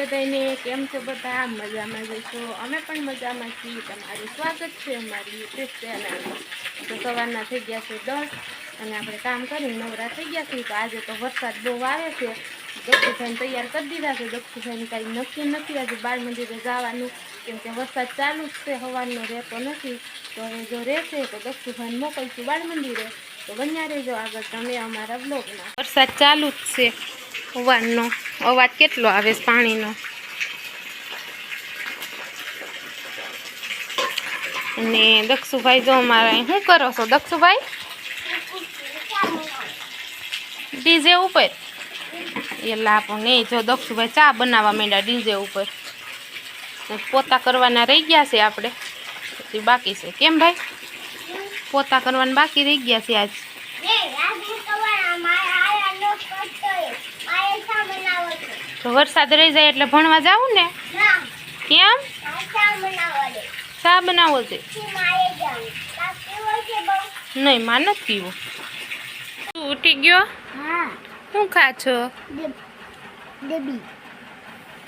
બધાને કેમ છો બધા? મજામાં જઈશો અમે પણ મજામાં છીએ. તમારું સ્વાગત છે અમારી યુટ્યુબ ચેનલમાં. તો સવારના થઈ ગયા છે દસ અને આપણે કામ કરીને નવરા થઈ ગયા છીએ. તો આજે તો વરસાદ બહુ આવે છે. દક્ષુભાઈને તૈયાર કરી દીધા છે. દક્ષુભાઈને કાંઈ નક્કી નથી. આજે બાળ મંદિરે જવાનું. કેમ કે વરસાદ ચાલુ જ છે. હવાનો રહેતો નથી. તો હવે જો રહેશે તો દક્ષુભાઈને મોકલશું બાળ મંદિરે. તો બન્યા રહેજો આગળ તમે અમારા બ્લોગમાં વરસાદ ચાલુ જ છે. હવાનો અવાજ કેટલો આવે પાણીનો? અને દક્ષુભાઈ જો અમારા શું કરો છો? દક્ષુભાઈ? ડીજે ઉપર? એ લાભો નહીં જો દક્ષુભાઈ ચા બનાવવા માંડ્યા ડીજે ઉપર. પોતા કરવાના રહી ગયા છે આપણે. બાકી છે. કેમ ભાઈ? પોતા કરવાના બાકી રહી ગયા છે આજ. તો વરસાદ રહી જાય એટલે ભણવા જવું ને? કેમ શા બનાવો છે? નહીં માં નથી પીવું. તું ઉઠી ગયો? શું ખા છો?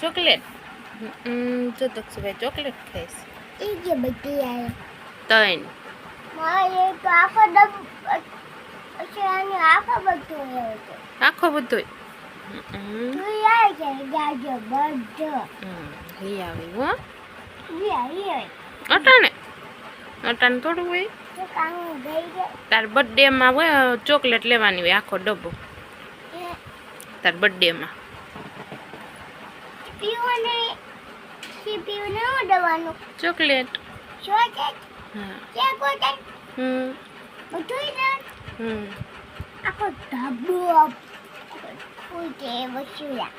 ચોકલેટ? જો દક્ષુભાઈ ચોકલેટ ખાઈશ. ત્રણ આખો બધો અટાણે. અટાણે થોડું હોય. તાર બર્થડેમાં હોય ચોકલેટ લેવાની હોય આખો ડબ્બો. તાર બર્થડેમાં ચોકલેટ. હા. હમ. હમ. આખો 给我吃呀。